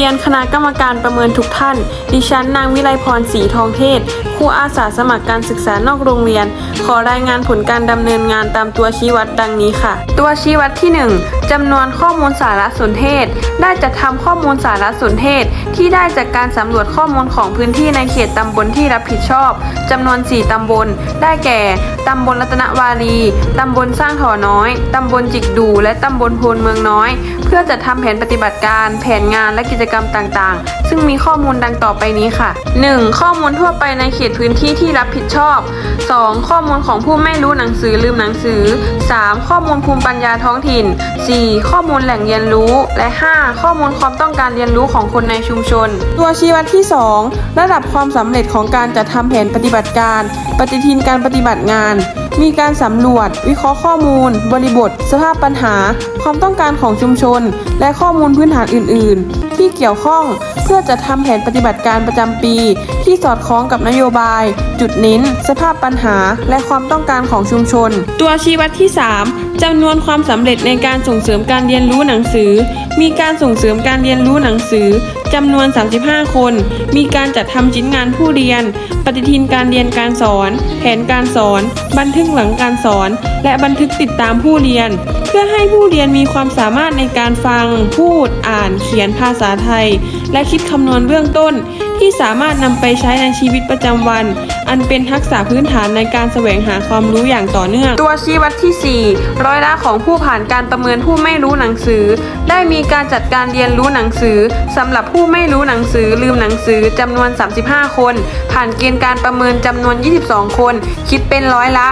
รียนคณะกรรมการประเมินทุกท่าน ดิฉันนางวิไลพรศรีทองเทศ รูอาสาสมัครการศึกษานอกโรงเรียน ขอรายงานผลการดำเนินงานตามตัวชี้วัดดังนี้ค่ะ ตัวชี้วัดที่ 1จำนวนข้อมูลสารสนเทศ ได้จัดทำข้อมูลสารสนเทศ ที่ได้จากการสำรวจข้อมูลของพื้นที่ในเขตตำบลที่รับผิดชอบจำนวน 4ตำบล ได้แก่ตำบลรัตนวารีตำบลสร้างถอน้อยตำบลจิกดู และตำบลโพนเมืองน้อย เพื่อจัดทำแผนปฏิบัติการ แผนงานและกิจกรรมต่างๆ ซึ่งมีข้อมูลดังต่อไปนี้ค่ะ 1. ข้อมูลทั่วไปในเขตพื้นที่ที่รับผิดชอบ 2. ข้อมูลของผู้ไม่รู้หนังสือลืมหนังสือ 3. ข้อมูลภูมิปัญญาท้องถิ่น 4. ข้อมูลแหล่งเรียนรู้ และ 5. ข้อมูลความต้องการเรียนรู้ของคนในชุมชน ตัวชี้วัดที่ 2 ระดับความสำเร็จของการจัดทำแผนปฏิบัติการ ปฏิทินการปฏิบัติงาน มีการสำรวจ วิเคราะห์ข้อมูล บริบท สภาพปัญหา ความต้องการของชุมชน และข้อมูลพื้นฐานอื่น ๆ ที่เกี่ยวข้องเพื่อจะทำแผนปฏิบัติการประจำปี ที่สอดคล้องกับนโยบาย จุดเน้น สภาพปัญหา และความต้องการของชุมชน ตัวชี้วัดที่ 3 จำนวนความสำเร็จในการส่งเสริมการเรียนรู้หนังสือ มีการส่งเสริมการเรียนรู้หนังสือจำนวน 35 คน มีการจัดทำชิ้นงานผู้เรียน ปฏิทินการเรียนการสอน แผนการสอน บันทึกหลังการสอน และบันทึกติดตามผู้เรียน เพื่อให้ผู้เรียนมีความสามารถในการฟัง พูด อ่าน เขียนภาษาไทย และคิดคำนวณเบื้องต้น ที่สามารถนำไปใช้ในชีวิตประจำวัน อันเป็นทักษะพื้นฐานในการแสวงหาความรู้อย่างต่อเนื่อง ตัวชี้วัดที่ 4 ร้อยละของผู้ผ่านการประเมินผู้ไม่รู้หนังสือ ได้มีการจัดการเรียนรู้หนังสือสำหรับผู้ไม่รู้หนังสือลืมหนังสือจำนวน 35 คน ผ่านเกณฑ์การประเมินจำนวน 22 คน คิดเป็นร้อยละ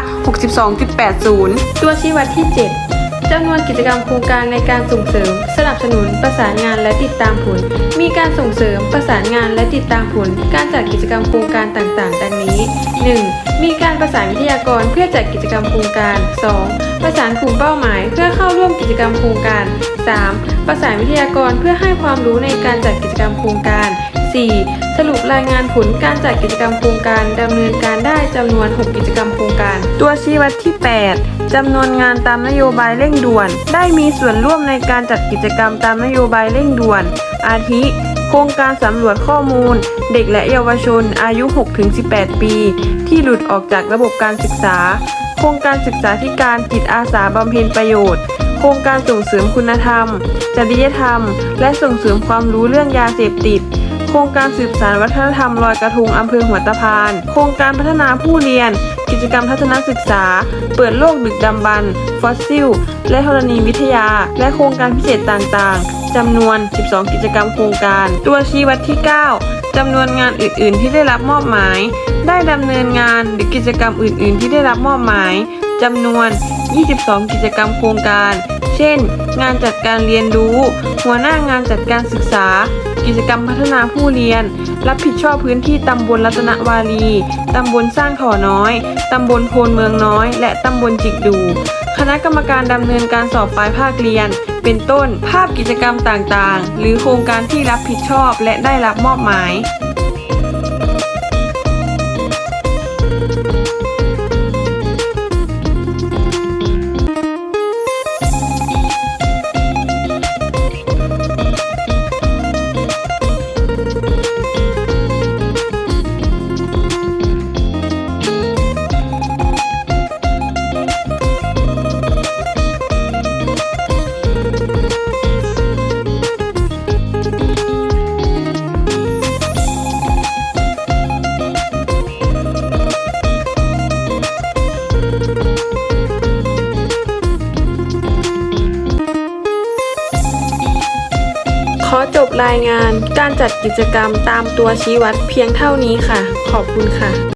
62.80 ตัวชี้วัดที่ 7 จำนวนกิจกรรมโครงการในการส่งเสริม สนับสนุนประสานงานและติดตามผล มีการส่งเสริมประสานงานและติดตามผล การจัดกิจกรรมโครงการต่างๆ ดังนี้ 1. มีการประสานวิทยากรเพื่อจัดกิจกรรมโครงการ 2. ประสานกลุ่มเป้าหมาย เพื่อเข้าร่วมกิจกรรมโครงการ 3. ประสานวิทยากรเพื่อให้ความรู้ในการจัดกิจกรรมโครงการ 4. สรุปรายงานผลการจัดกิจกรรมโครงการดำเนินการได้จำนวน 6 กิจกรรมโครงการ ตัวชี้วัดที่ 8จำนวนงานตามนโยบายเร่งด่วน ได้มีส่วนร่วมในการจัดกิจกรรมตามนโยบายเร่งด่วน อาทิ โครงการสำรวจข้อมูล เด็กและเยาวชนอายุ 6-18 ปี ที่หลุดออกจากระบบการศึกษา โครงการศึกษาธิการจิตอาสาบำเพ็ญประโยชน์โครงการส่งเสริมคุณธรรม จริยธรรม และส่งเสริมความรู้เรื่องยาเสพติด โครงการสืบสานวัฒนธรรมลอยกระทงอำเภอหัวตะพาน โครงการพัฒนาผู้เรียน กิจกรรมทัศนศึกษา เปิดโลกดึกดำบรรพ์ฟอสซิล และธรณีวิทยา และโครงการพิเศษต่างๆจำนวน 12 กิจกรรมโครงการ ตัวชี้วัดที่ 9จำนวนงานอื่น ๆ ที่ได้รับมอบหมาย ได้ดำเนินงานหรือกิจกรรมอื่น ๆ ที่ได้รับมอบหมายจำนวน 22 กิจกรรมโครงการ เช่น งานจัดการเรียนรู้ หัวหน้างานจัดการศึกษา กิจกรรมพัฒนาผู้เรียน รับผิดชอบพื้นที่ตำบลรัตนวารี ตำบลสร้างถ่อน้อย ตำบลโพนเมืองน้อย และตำบลจิกดู คณะกรรมการดำเนินการสอบปลายภาคเรียน เป็นต้นภาพกิจกรรมต่างๆ หรือโครงการที่รับผิดชอบและได้รับมอบหมาย ขอจบรายงานการจัดกิจกรรมตามตัวชี้วัดเพียงเท่านี้ค่ะ ขอบคุณค่ะ